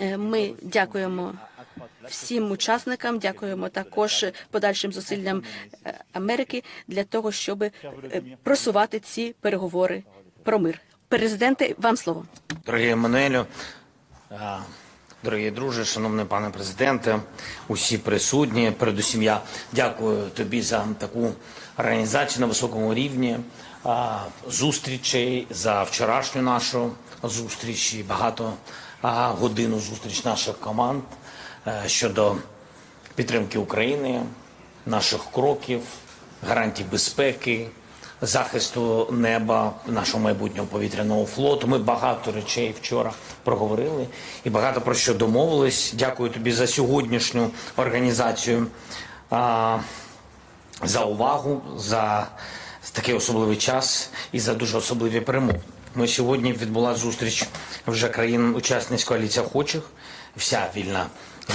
Е, Ми дякуємо всім учасникам, дякуємо також подальшим зусиллям е, Америки для того, щоб е, просувати ці переговори про мир. Президенте, вам слово. Дорогі Еммануелю, е, дорогі друже, шановний пане президенте, усі присутні. Передусім, я дякую тобі за таку організацію на високому рівні зустрічей за вчорашню нашу зустріч і багато е, годину зустріч наших команд е, щодо підтримки України, наших кроків, гарантій безпеки, захисту неба нашого майбутнього повітряного флоту. Ми багато речей вчора проговорили і багато про що домовились. Дякую тобі за сьогоднішню організацію, за увагу, за такий особливий час і за дуже особливі перемоги. Ми сьогодні відбула зустріч вже країн-учасниць коаліції охочих. Вся вільна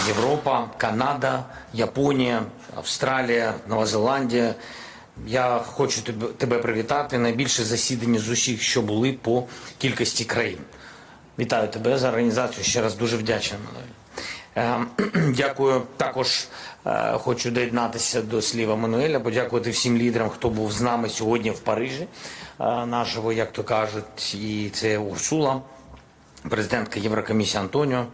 Європа, Канада, Японія, Австралія, Нова Зеландія. Я хочу тебе, привітати. Найбільше засідання з усіх, що були по кількості країн. Вітаю тебе за організацію. Ще раз дуже вдячний. Мануель. Е, Дякую. Також хочу доєднатися до слів Мануеля, подякувати всім лідерам, хто був з нами сьогодні в Парижі, е, наживо, як то кажуть, і це Урсула, президентка Єврокомісії Антоніо,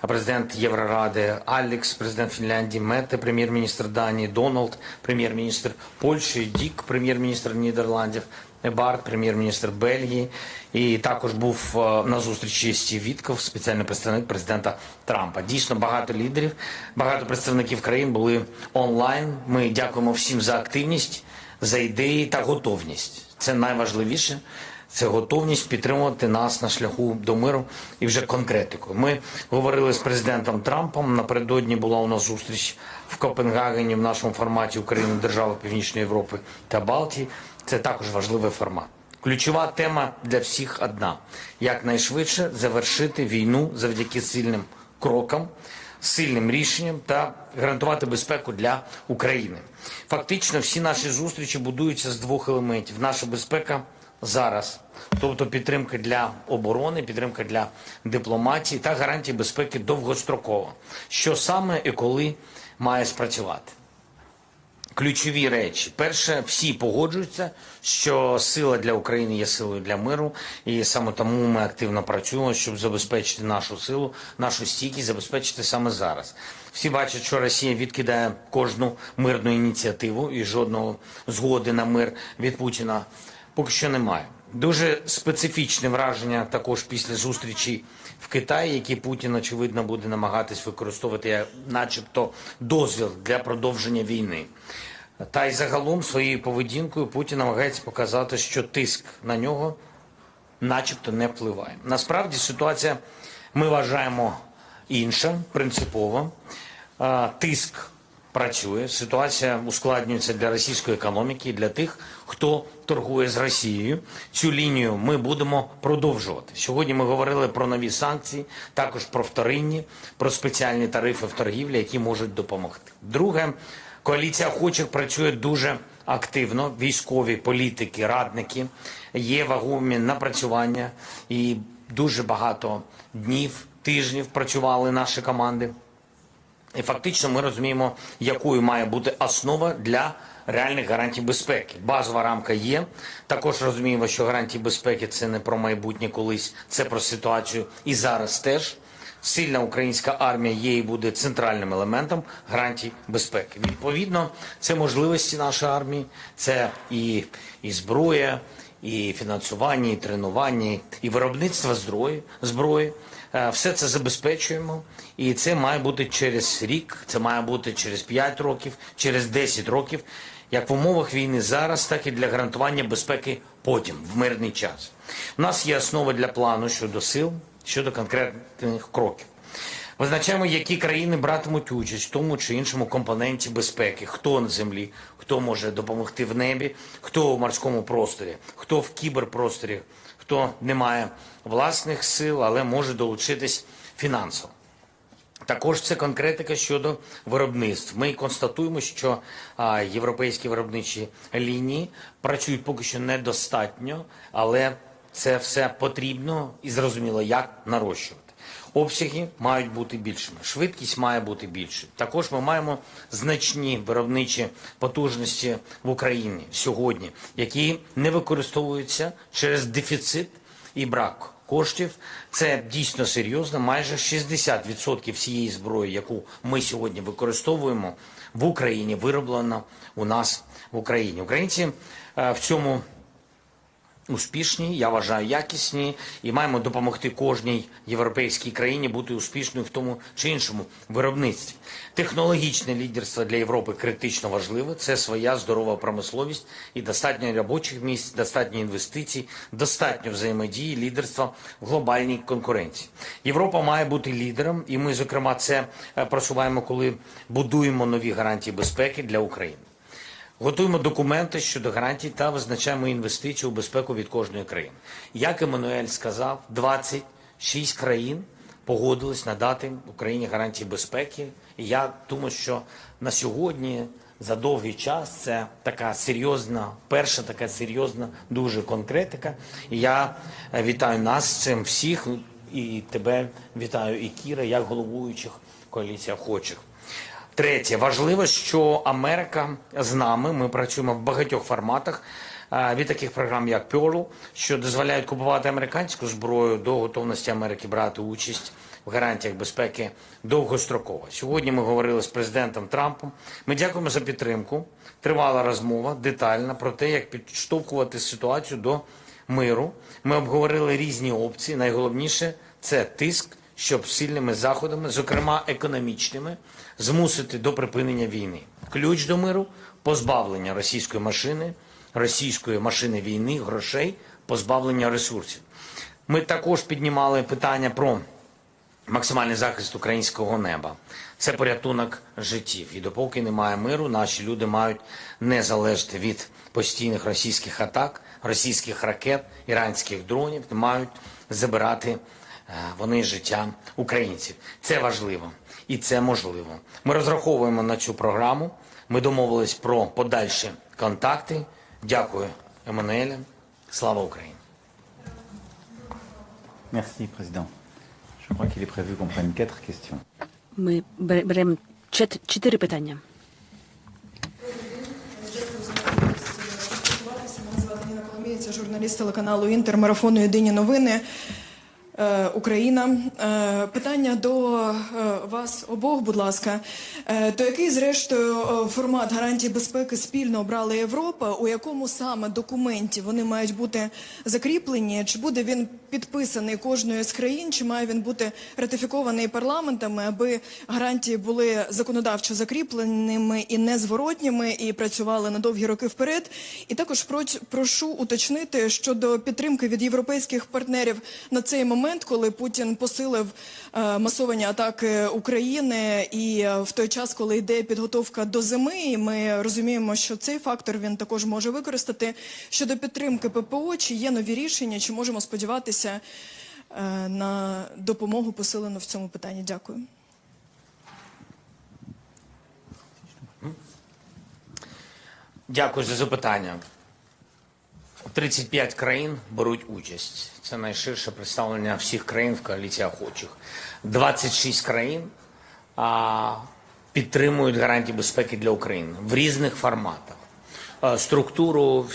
президент Євроради Алекс, президент Фінляндії Мете, прем'єр-міністр Данії Дональд, прем'єр-міністр Польщі Дік, прем'єр-міністр Нідерландів, Барт, прем'єр-міністр Бельгії, і також був е, на зустрічі Стів Вітков, спеціальний представник президента Трампа. Дійсно багато лідерів, багато представників країн були онлайн. Ми дякуємо всім за активність, за ідеї та готовність. Це найважливіше. Це готовність підтримувати нас на шляху до миру і вже конкретикою. Ми говорили з президентом Трампом. Напередодні була у нас зустріч в Копенгагені в нашому форматі України, держави Північної Європи та Балтії. Це також важливий формат. Ключова тема для всіх одна: якнайшвидше завершити війну завдяки сильним крокам, сильним рішенням та гарантувати безпеку для України. Фактично, всі наші зустрічі будуються з двох елементів: наша безпека зараз, тобто підтримка для оборони, підтримка для дипломатії та гарантії безпеки довгостроково. Що саме і коли має спрацювати? Ключові речі. Перше, всі погоджуються, що сила для України є силою для миру, і саме тому ми активно працюємо, щоб забезпечити нашу силу, нашу стійкість, забезпечити саме зараз. Всі бачать, що Росія відкидає кожну мирну ініціативу і жодного згоди на мир від Путіна поки що немає. Дуже специфічне враження також після зустрічі в Китаї, які Путін очевидно буде намагатись використовувати начебто, дозвіл для продовження війни. Та й загалом своєю поведінкою Путін намагається показати, що тиск на нього, начебто, не впливає. Насправді ситуація ми вважаємо інша, принципова. Тиск працює. Ситуація ускладнюється для російської економіки, і для тих, хто торгує з Росією. Цю лінію ми будемо продовжувати. Сьогодні ми говорили про нові санкції, також про вторинні, про спеціальні тарифи в торгівлі, які можуть допомогти. Друге, коаліція охочих працює дуже активно. Військові політики, радники є вагомі напрацювання і дуже багато днів, тижнів працювали наші команди. І фактично ми розуміємо, якою має бути основа для реальних гарантій безпеки. Базова рамка є. Також розуміємо, що гарантії безпеки це не про майбутнє колись, це про ситуацію і зараз теж. Сильна українська армія є і буде центральним елементом гарантій безпеки. Відповідно, це можливості нашої армії, це і, і зброя, і фінансування, і тренування, і виробництво зброї, зброї. Е, Все це забезпечуємо, і це має бути через рік, це має бути через 5 років, через 10 років, як в умовах війни зараз, так і для гарантування безпеки потім, в мирний час. У нас є основа для плану щодо сил, щодо конкретних кроків. Визначаємо, які країни братимуть участь в тому чи іншому компоненті безпеки, хто на землі, хто може допомогти в небі, хто в морському просторі, хто в кіберпросторі, хто не має власних сил, але може долучитись фінансово. Також це конкретика щодо виробництв. Ми констатуємо, що а, європейські виробничі лінії працюють поки що недостатньо, але це все потрібно і зрозуміло, як нарощувати. Обсяги мають бути більшими, швидкість має бути більшою. Також ми маємо значні виробничі потужності в Україні сьогодні, які не використовуються через дефіцит і брак коштів. Це дійсно серйозно. Майже 60% всієї зброї, яку ми сьогодні використовуємо в Україні, вироблена у нас в Україні. Українці е, в цьому успішні, я вважаю, якісні, і маємо допомогти кожній європейській країні бути успішною в тому чи іншому виробництві. Технологічне лідерство для Європи критично важливе. Це своя здорова промисловість і достатньо робочих місць, достатньо інвестицій, достатньо взаємодії, лідерства в глобальній конкуренції. Європа має бути лідером, і ми, зокрема, це е, просуваємо, коли будуємо нові гарантії безпеки для України. Готуємо документи щодо гарантій та визначаємо інвестиції у безпеку від кожної країни. Як Еммануель сказав, 26 країн погодились надати Україні гарантії безпеки. І я думаю, що на сьогодні за довгий час це така серйозна, перша така серйозна дуже конкретика. І я е, вітаю нас цим всіх і тебе вітаю, і Кіра, як головуючих коаліція охочих. Третє, важливо, що Америка з нами. Ми працюємо в багатьох форматах е, від таких програм, як Pearl, що дозволяють купувати американську зброю до готовності Америки брати участь в гарантіях безпеки довгостроково. Сьогодні ми говорили з президентом Трампом. Ми дякуємо за підтримку. Тривала розмова детальна про те, як підштовхувати ситуацію до миру. Ми обговорили різні опції. Найголовніше це тиск щоб сильними заходами, зокрема економічними, змусити до припинення війни. Ключ до миру позбавлення російської машини, російської машини війни, грошей, позбавлення ресурсів. Ми також піднімали питання про максимальний захист українського неба. Це порятунок життів. І допоки немає миру, наші люди мають не залежати від постійних російських атак, російських ракет, іранських дронів, мають забирати е, вони життя українців. Це важливо і це можливо. Ми розраховуємо на цю програму. Ми домовились про подальші контакти. Дякую, Еммануеле. Слава Україні! Merci, Président. Je crois qu'il est prévu qu'on prenne quatre questions. Ми беремо чет- чотири питання. Мене звати Ніна Коломієць, журналіст телеканалу Інтер, марафону Єдині новини. Е, Україна. Е, Питання до е, вас обох, будь ласка. То який, зрештою, формат гарантії безпеки спільно обрала Європа? У якому саме документі вони мають бути закріплені? Чи буде він підписаний кожною з країн? Чи має він бути ратифікований парламентами, аби гарантії були законодавчо закріпленими і незворотніми, і працювали на довгі роки вперед? І також прошу уточнити щодо підтримки від європейських партнерів на цей момент, коли Путін посилив е, масовані атаки України, і е, в той час, коли йде підготовка до зими, і ми розуміємо, що цей фактор він також може використати щодо підтримки ППО. Чи є нові рішення, чи можемо сподіватися е, на допомогу посилену в цьому питанні? Дякую. Дякую за запитання. 35 країн беруть участь. Це найширше представлення всіх країн в коаліції охочих. 26 країн а, підтримують гарантії безпеки для України в різних форматах. Е, Структуру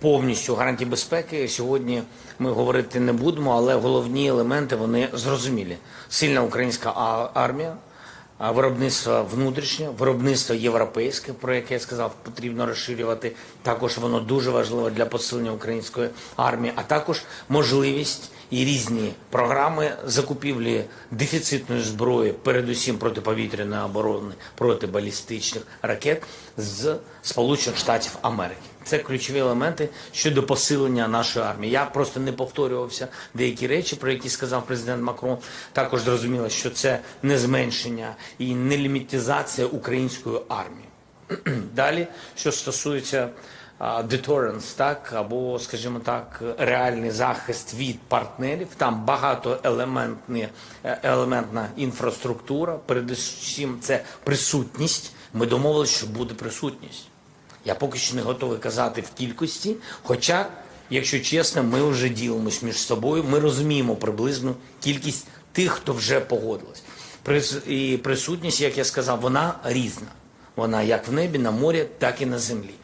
повністю гарантій безпеки сьогодні ми говорити не будемо, але головні елементи вони зрозумілі. Сильна українська армія, виробництво внутрішнє, виробництво європейське, про яке я сказав, потрібно розширювати. Також воно дуже важливо для посилення української армії, а також можливість і різні програми закупівлі дефіцитної зброї, передусім протиповітряної оборони, протибалістичних ракет з Сполучених Штатів Америки. Це ключові елементи щодо посилення нашої армії. Я просто не повторювався деякі речі, про які сказав президент Макрон. Також зрозуміло, що це не зменшення і не лімітизація української армії. Далі, що стосується deterrence, так або, скажімо так, реальний захист від партнерів, там багатоелементні е, елементна інфраструктура. Передусім, це присутність. Ми домовилися, що буде присутність. Я поки що не готовий казати в кількості. Хоча, якщо чесно, ми вже ділимось між собою. Ми розуміємо приблизну кількість тих, хто вже погодились. Прис- І присутність, як я сказав, вона різна. Вона як в небі, на морі, так і на землі.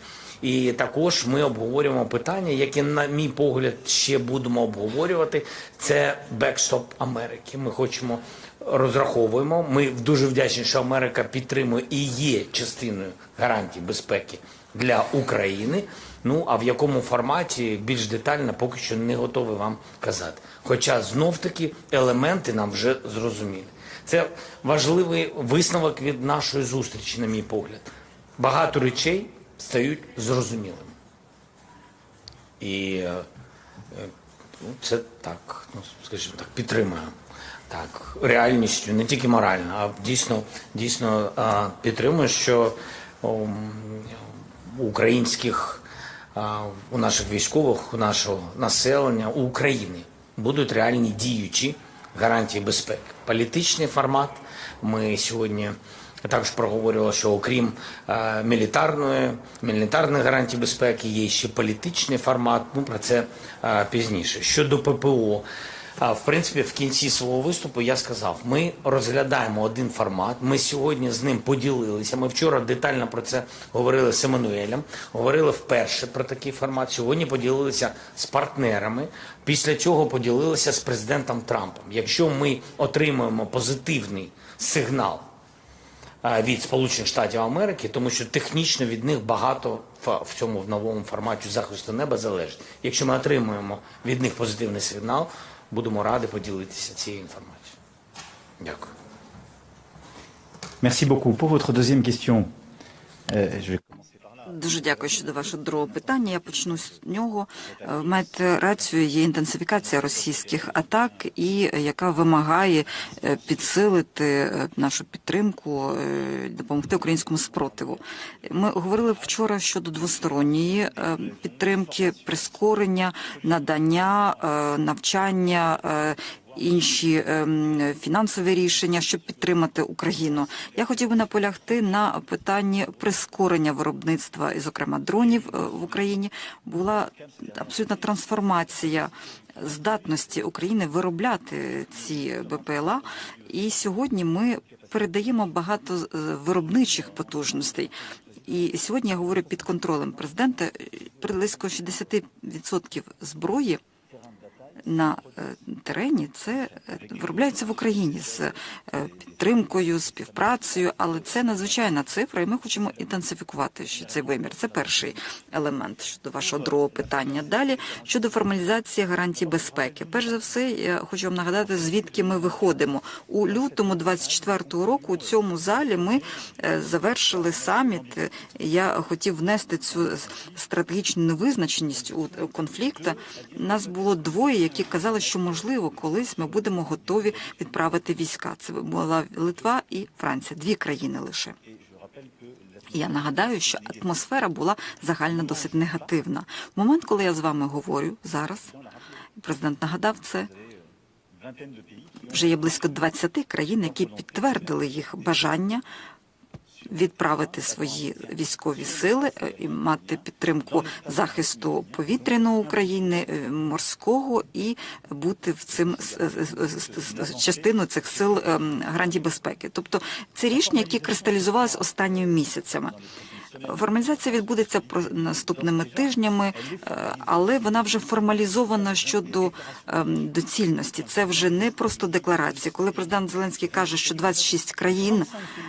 І також ми обговорюємо питання, які, на мій погляд, ще будемо обговорювати. Це бекстоп Америки. Ми хочемо розраховуємо. Ми дуже вдячні, що Америка підтримує і є частиною гарантій безпеки для України. Ну а в якому форматі більш детально поки що не готовий вам казати. Хоча знов таки елементи нам вже зрозумілі. Це важливий висновок від нашої зустрічі, на мій погляд. Багато речей стають зрозумілими. І е, ну, це так, ну скажімо так, підтримує так реальністю, не тільки морально, а дійсно, дійсно підтримує, що українських у наших військових, у нашого населення, у України будуть реальні діючі гарантії безпеки. Політичний формат. Ми сьогодні також проговорювали, що окрім е, мілітарної, мілітарних гарантій безпеки, є ще політичний формат. Ну про це е, пізніше. Щодо ППО. В принципі, в кінці свого виступу я сказав, ми розглядаємо один формат. Ми сьогодні з ним поділилися. Ми вчора детально про це говорили з Еммануелем, говорили вперше про такий формат. Сьогодні поділилися з партнерами. Після цього поділилися з президентом Трампом. Якщо ми отримуємо позитивний сигнал від Сполучених Штатів Америки, тому що технічно від них багато в- в цьому в новому форматі захисту неба залежить. Якщо ми отримуємо від них позитивний сигнал, будемо раді поділитися цією інформацією. Дякую. Merci beaucoup. Pour votre deuxième question, euh, je vais. Дуже дякую щодо вашого другого питання. Я почну з нього. Маєте рацію, є інтенсифікація російських атак, і е, яка вимагає е, підсилити е, нашу підтримку, допомогти українському спротиву. Ми говорили вчора щодо двосторонньої підтримки, прискорення, надання, навчання. Інші ем, фінансові рішення, щоб підтримати Україну. Я хотів би наполягти на питанні прискорення виробництва, і, зокрема, дронів е, в Україні. Була абсолютна трансформація здатності України виробляти ці БПЛА. І сьогодні ми передаємо багато е, виробничих потужностей. І сьогодні я говорю під контролем президента близько 60% зброї на е, терені це е, виробляється в Україні з е, підтримкою, співпрацею, але це надзвичайна цифра, і ми хочемо інтенсифікувати ще цей вимір. Це перший елемент щодо вашого другого питання. Далі щодо формалізації гарантій безпеки. Перш за все, я хочу вам нагадати, звідки ми виходимо у лютому 24-го року. У цьому залі ми завершили саміт. Я хотів внести цю стратегічну невизначеність у конфлікт. Нас було двоє, які казали, що можливо колись ми будемо готові відправити війська. Це була Литва і Франція, дві країни лише. Я нагадаю, що атмосфера була загально досить негативна. В момент, коли я з вами говорю зараз, президент нагадав це. Вже є близько 20 країн, які підтвердили їх бажання відправити свої військові сили е, і мати підтримку захисту повітряного України, е, морського і бути в цим с- частиною цих сил ем, гарантій безпеки. Тобто це рішення, які кристалізувалися останніми місяцями. Формалізація відбудеться наступними тижнями, е, але вона вже формалізована щодо ем, доцільності. Це вже не просто декларація. Коли президент Зеленський каже, що 26 країн,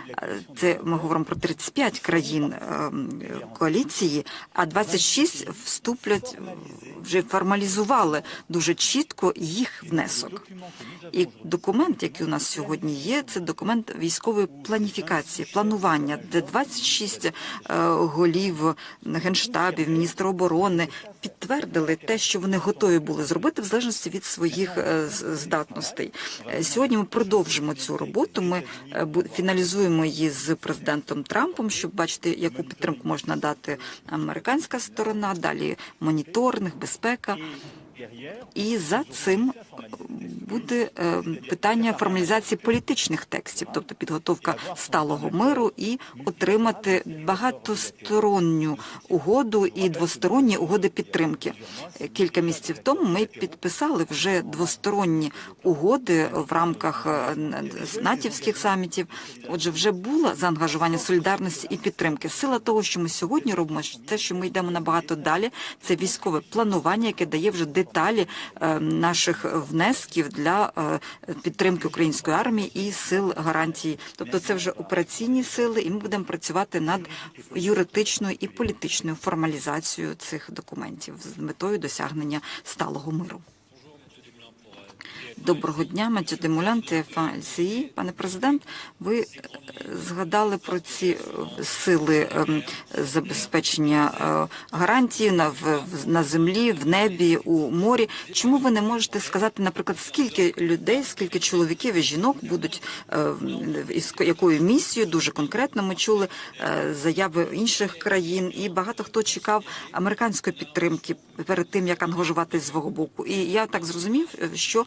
е, це ми говоримо про 35 країн ем, коаліції, а 26 вступлять вже формалізували дуже чітко їх внесок. І документ, який у нас сьогодні є, це документ військової планіфікації, планування, де 26 е, голів генштабів, міністр оборони підтвердили те, що вони готові були зробити в залежності від своїх е, здатностей. Е, Сьогодні ми продовжимо цю роботу. Ми е, фіналізуємо її з президентом Трампом, щоб бачити, яку підтримку можна дати американська сторона. Далі моніторинг, безпека. І за цим буде е, питання формалізації політичних текстів, тобто підготовка сталого миру і отримати багатосторонню угоду і двосторонні угоди підтримки. Е, Кілька місяців тому ми підписали вже двосторонні угоди в рамках е, натівських самітів. Отже, вже було заангажування солідарності і підтримки. Сила того, що ми сьогодні робимо, те, що ми йдемо набагато далі, це військове планування, яке дає вже деталі е, наших внесків для е, підтримки української армії і сил гарантії. Тобто, це вже операційні сили, і ми будемо працювати над юридичною і політичною формалізацією цих документів з метою досягнення сталого миру. Доброго дня, Матю Демулян, ТФА Пане президент, ви е, згадали про ці е, сили ем, забезпечення е, гарантій на, в, на землі, в небі, у морі. Чому ви не можете сказати, наприклад, скільки людей, скільки чоловіків і жінок будуть із якою місією? Дуже конкретно ми чули заяви інших країн, і багато хто чекав американської підтримки перед тим, як ангажувати з свого боку. І я так зрозумів, що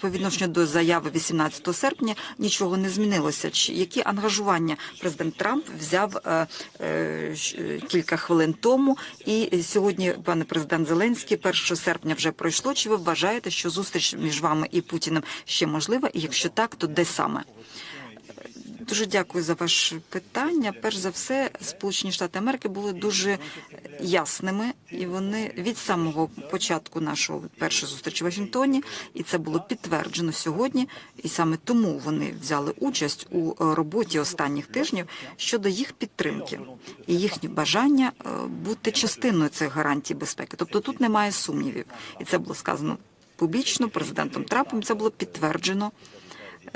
по відношенню до заяви 18 серпня нічого не змінилося. Чи які ангажування президент Трамп взяв е, е, щ- кілька хвилин тому? І сьогодні, пане президент Зеленський, 1 серпня вже пройшло. Чи ви вважаєте, що зустріч між вами і Путіним ще можлива? І якщо так, то де саме? Дуже дякую за ваше питання. Перш за все, Сполучені Штати Америки були дуже ясними, і вони від самого початку нашого першої зустрічі в Вашингтоні, і це було підтверджено сьогодні. І саме тому вони взяли участь у е, роботі останніх тижнів щодо їх підтримки і їхнє бажання е, бути частиною цих гарантій безпеки. Тобто тут немає сумнівів, і це було сказано публічно президентом Трампом. Це було підтверджено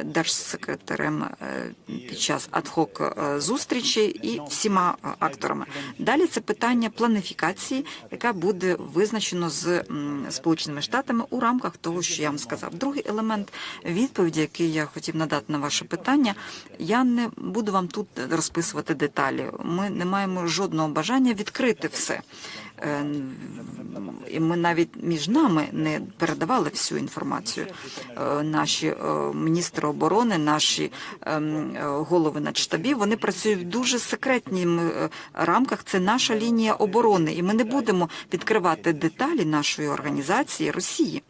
держсекретарем е, під час адхок е, зустрічі і всіма е, акторами. Далі це питання планіфікації, яка буде визначено з Сполученими Штатами у рамках того, що я вам сказав. Другий елемент відповіді, який я хотів надати на ваше питання, я не буду вам тут розписувати деталі. Ми не маємо жодного бажання відкрити все. Е, І ми навіть між нами не передавали всю інформацію. Е, Наші е, міністри оборони, наші голови на голови вони працюють в дуже секретніх рамках. Це наша лінія оборони, і ми не будемо відкривати деталі нашої організації Росії.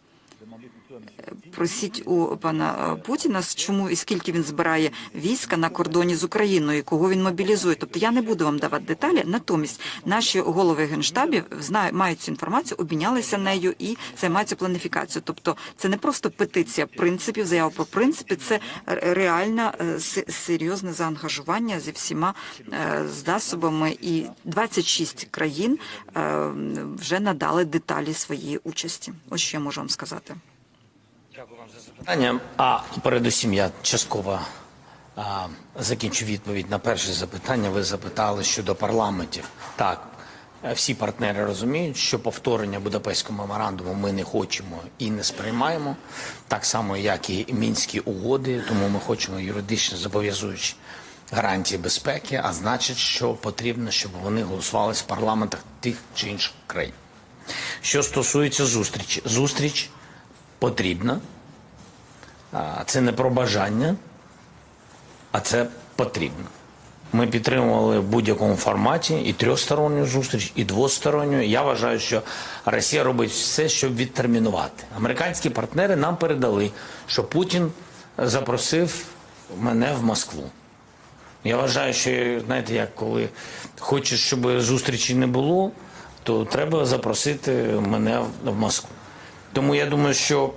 Просіть у пана е, Путіна, чому і скільки він збирає війська на кордоні з Україною, кого він мобілізує. Тобто я не буду вам давати деталі. Натомість наші голови генштабів знають, мають цю інформацію, обмінялися нею і займаються планіфікацією. Тобто це не просто петиція принципів, заява про принципи, це реальне серйозне заангажування зі всіма е, засобами. І 26 країн е, вже надали деталі своєї участі. Ось що я можу вам сказати. Питання, а передусім я частково а, закінчу відповідь на перше запитання. Ви запитали щодо парламентів. Так, е, всі партнери розуміють, що повторення Будапештського меморандуму ми не хочемо і не сприймаємо, так само як і мінські угоди. Тому ми хочемо юридично зобов'язуючі гарантії безпеки, а значить, що потрібно, щоб вони голосували в парламентах тих чи інших країн. Що стосується зустрічі, зустріч потрібна. Це не про бажання, а це потрібно. Ми підтримували в будь-якому форматі і трьохсторонню зустріч, і двосторонню. Я вважаю, що Росія робить все, щоб відтермінувати. Американські партнери нам передали, що Путін запросив мене в Москву. Я вважаю, що знаєте, як коли хочеш, щоб зустрічі не було, то треба запросити мене в Москву. Тому я думаю, що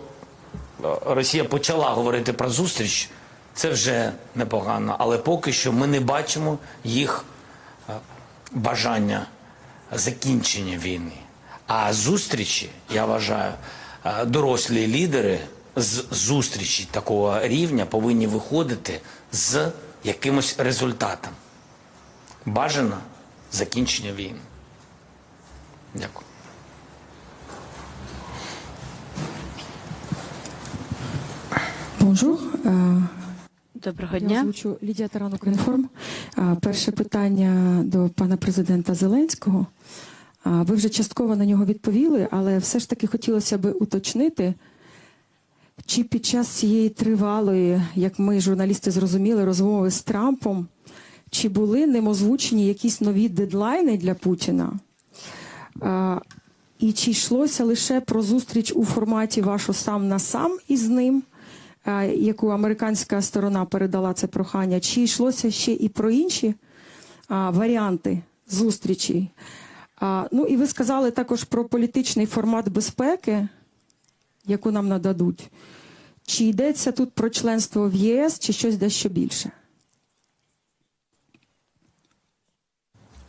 Росія почала говорити про зустріч, це вже непогано, але поки що ми не бачимо їх е, бажання закінчення війни. А зустрічі, я вважаю, е, дорослі лідери з зустрічі такого рівня повинні виходити з якимось результатом. Бажано закінчення війни. Дякую. Бонжур. Е, Доброго Я дня. озвучу Лідія Таран Укрінформ. Е, Перше питання до пана президента Зеленського. Е, Ви вже частково на нього відповіли, але все ж таки хотілося би уточнити, Чи під час цієї тривалої, як ми, журналісти, зрозуміли, розмови з Трампом, чи були ним озвучені якісь нові дедлайни для Путіна? І чи йшлося лише про зустріч у форматі вашу сам на сам із ним, яку американська сторона передала це прохання, чи йшлося ще і про інші варіанти зустрічей? Ну і ви сказали також про політичний формат безпеки, яку нам нададуть. Чи йдеться тут про членство в ЄС, чи щось дещо більше?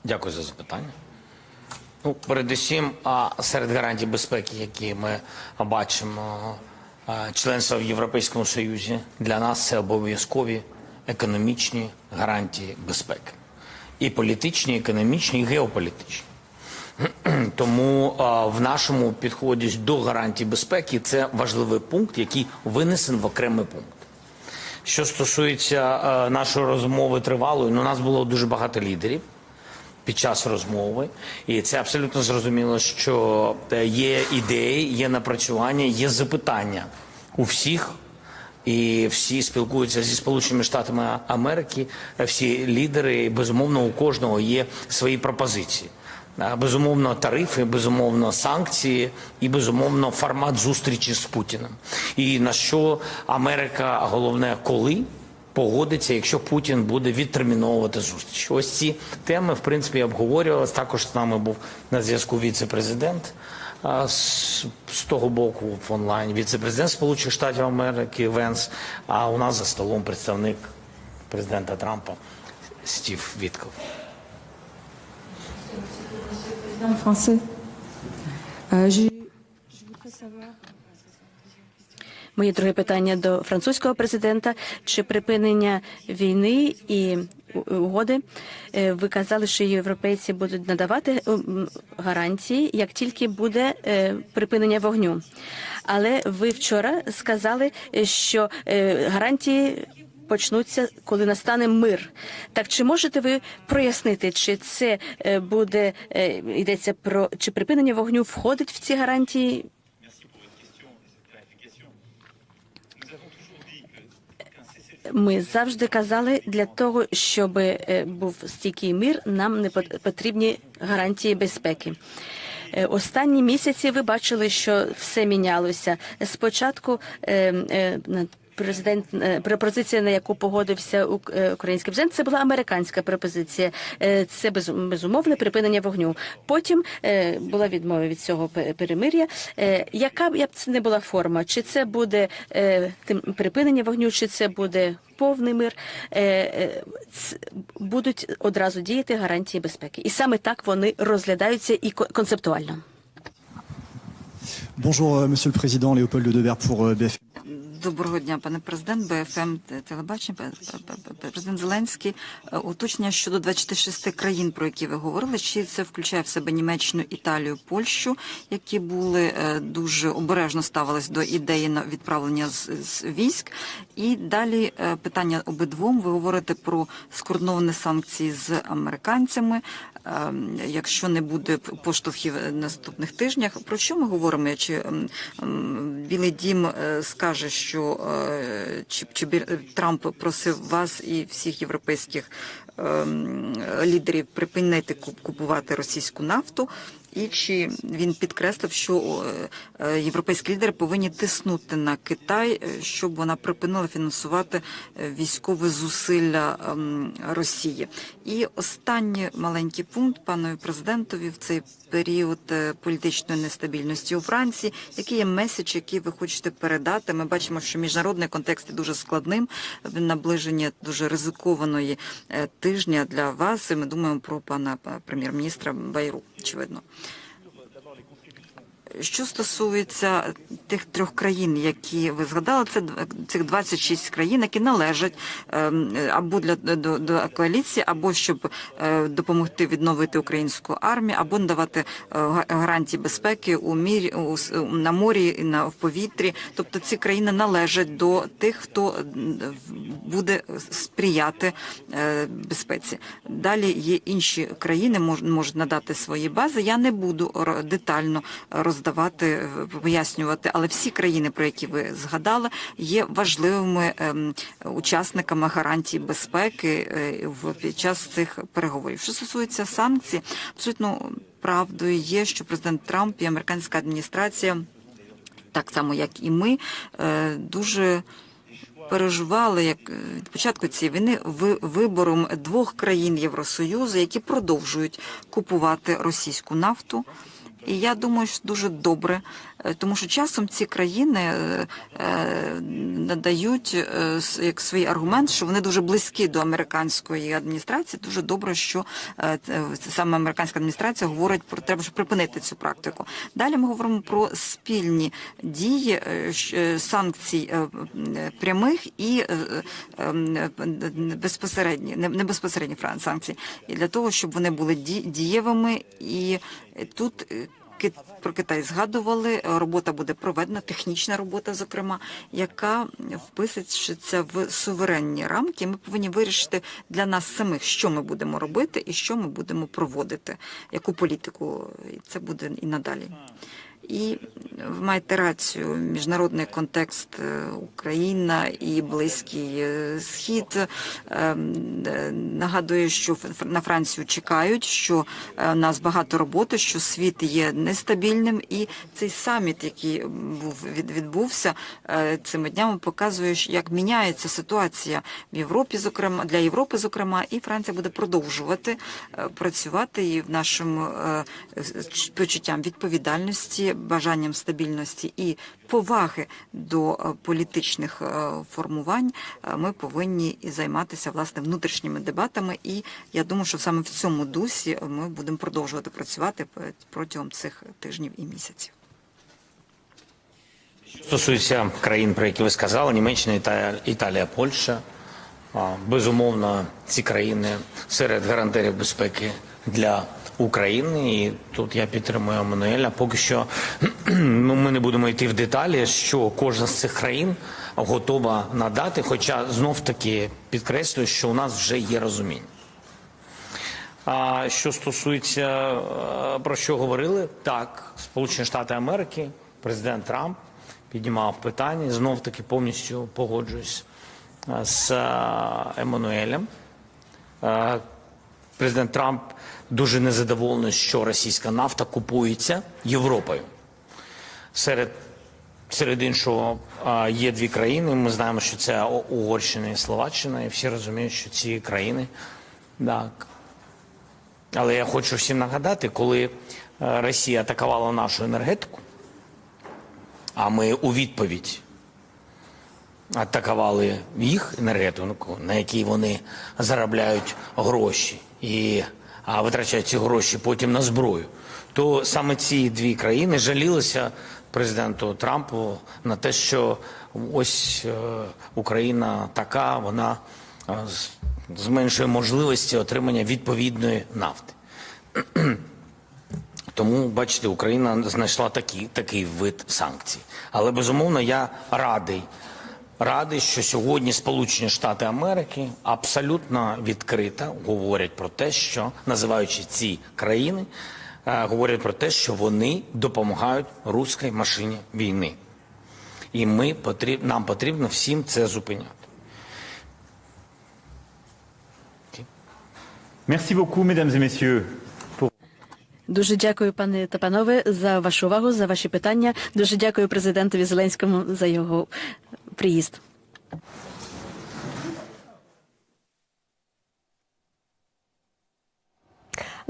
Дякую за запитання. Ну, передусім, а серед гарантій безпеки, які ми бачимо, членство в Європейському Союзі для нас це обов'язкові економічні гарантії безпеки. І політичні, і економічні, і геополітичні. Тому а, в нашому підході до гарантій безпеки це важливий пункт, який винесен в окремий пункт. Що стосується е, нашої розмови тривалої, ну, у нас було дуже багато лідерів під час розмови, і це абсолютно зрозуміло, що е, є ідеї, є напрацювання, є запитання у всіх. І всі спілкуються зі Сполученими Штатами Америки, всі лідери, безумовно, у кожного є свої пропозиції. Безумовно, тарифи, безумовно, санкції і безумовно формат зустрічі з Путіним. І на що Америка, головне, коли погодиться, якщо Путін буде відтерміновувати зустріч. Ось ці теми, в принципі, обговорювалися. Також з нами був на зв'язку віце-президент. З, з того боку в онлайн віце-президент Сполучених Штатів Америки Венс. А у нас за столом представник президента Трампа Стів Вітков. Français. Euh, j'ai- Моє друге питання до французького президента: чи припинення війни і угоди е, ви казали, що європейці будуть надавати гарантії, як тільки буде е, припинення вогню. Але ви вчора сказали, е, що е, гарантії. Почнуться, коли настане мир. Так чи можете ви прояснити, чи це е, буде е, йдеться про чи припинення вогню входить в ці гарантії? Ми завжди казали, для того, щоб е, був стійкий мир, нам не пот- потрібні гарантії безпеки. Е, Останні місяці ви бачили, що все мінялося. Спочатку е, е, президент е, пропозиція, на яку погодився е, український президент, це була американська пропозиція. Е, Це безум- безумовне припинення вогню. Потім була відмова від цього перемир'я. Яка б як це не була форма? Чи це буде тим припинення вогню, чи це буде повний мир? Будуть одразу діяти гарантії безпеки, і саме так вони розглядаються і ко- концептуально. Bonjour, euh, Monsieur le Président, Léopold de Debert pour euh, BFM. Доброго дня, пане президент. БФМ телебачення, президент Зеленський. Е, Уточнення щодо 26 країн, про які ви говорили. Чи це включає в себе Німеччину, Італію, Польщу, які були е, дуже обережно ставились до ідеї на відправлення з, з військ? І далі е, питання обидвом. Ви говорите про скоординовані санкції з американцями. Е, Якщо не буде поштовхів наступних тижнях, про що ми говоримо? Чи ем, ем, Білий Дім е, скаже, що е, чи, чи Трамп просив вас і всіх європейських ем, лідерів припинити куп- купувати російську нафту? І чи він підкреслив, що е, е, європейські лідери повинні тиснути на Китай, е, щоб вона припинила фінансувати військові зусилля ем, Росії? І останній маленький пункт панові президентові в цей період політичної нестабільності у Франції. Який є меседж, який ви хочете передати? Ми бачимо, що міжнародний контекст є дуже складним. Наближення дуже ризикованої тижня для вас. І ми думаємо про пана прем'єр-міністра Байру. Очевидно. Що стосується тих трьох країн, які ви згадали, це цих 26 країн, які належать ем, або для до, до коаліції, або щоб е, допомогти відновити українську армію, або надавати е, гарантії безпеки у мірі на морі на в повітрі. Тобто ці країни належать до тих, хто буде сприяти е, безпеці. Далі є інші країни, мож, можуть надати свої бази. Я не буду детально роз роздавати, е, пояснювати. Але всі країни, про які ви згадали, є важливими ем, учасниками гарантії безпеки е, під час цих переговорів. Що стосується санкцій, абсолютно правдою є, що президент Трамп і американська адміністрація, так само як і ми, е, дуже переживали як від початку цієї війни ви- вибором двох країн Євросоюзу, які продовжують купувати російську нафту. І я думаю, що дуже добре, е, тому що часом ці країни е, е, надають як свій аргумент, що вони дуже близькі до американської адміністрації. Дуже добре, що саме американська адміністрація говорить про те, щоб припинити цю практику. Далі ми говоримо про спільні дії санкцій прямих і безпосередні, не безпосередні санкції, і для того, щоб вони були ді- дієвими. І тут е, про Китай згадували. Робота буде проведена, технічна робота, зокрема, яка вписується в суверенні рамки. Ми повинні вирішити для нас самих, що ми будемо робити і що ми будемо проводити, яку політику І це буде і надалі. І ви маєте рацію, міжнародний контекст е, Україна і Близький е, Схід. Е, е, нагадує, що на Францію чекають, що у нас багато роботи, що світ є нестабільним, і цей саміт, який був від- відбувся цими днями, показує, як міняється ситуація в Європі, зокрема для Європи, зокрема, і Франція буде продовжувати працювати і в нашим почуттям відповідальності, бажанням стабільності і поваги до е, політичних е, формувань. е, Ми повинні займатися власне внутрішніми дебатами. І я думаю, що саме в цьому дусі ми будемо продовжувати працювати протягом цих тижнів і місяців. Стосується країн, про які ви сказали, Німеччина, Італія, Італія Польща. Безумовно, ці країни серед гарантерів безпеки для України. І тут я підтримую Еммануеля. Поки що ну, ми не будемо йти в деталі, що кожна з цих країн готова надати. Хоча знов таки підкреслюю, що у нас вже є розуміння. А що стосується е, про що говорили, так, Сполучені Штати Америки, президент Трамп піднімав питання, знов таки повністю погоджуюсь е, з е, Еммануелем. Президент Трамп дуже незадоволений, що російська нафта купується Європою. Серед Серед іншого є дві країни. Ми знаємо, що це Угорщина і Словаччина, і всі розуміють, що ці країни так. Але я хочу всім нагадати, коли е, Росія атакувала нашу енергетику, а ми у відповідь атакували їх енергетику, на якій вони заробляють гроші і а, витрачають ці гроші потім на зброю, то саме ці дві країни жалілися президенту Трампу на те, що ось е, Україна така, вона е, зменшує можливості отримання відповідної нафти. Тому, бачите, Україна знайшла такий, такий вид санкцій. Але безумовно я радий. Радий, що сьогодні Сполучені Штати Америки абсолютно відкрито говорять про те, що називаючи ці країни, е, говорять про те, що вони допомагають руській машині війни. І ми потріб, нам потрібно всім це зупиняти. Merci beaucoup, mesdames et messieurs, Дуже дякую, пане та панове, за вашу увагу, за ваші питання. Дуже дякую президентові Зеленському за його приїзд.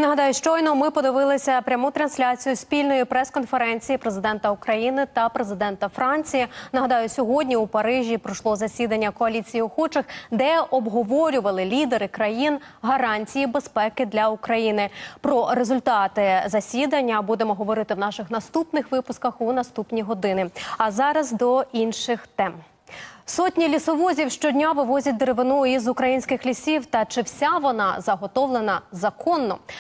Нагадаю, щойно ми подивилися пряму трансляцію спільної прес-конференції президента України та президента Франції. Нагадаю, сьогодні у Парижі пройшло засідання коаліції охочих, де обговорювали лідери країн гарантії безпеки для України. Про результати засідання будемо говорити в наших наступних випусках у наступні години. А зараз до інших тем. Сотні лісовозів щодня вивозять деревину із українських лісів. Та чи вся вона заготовлена законно?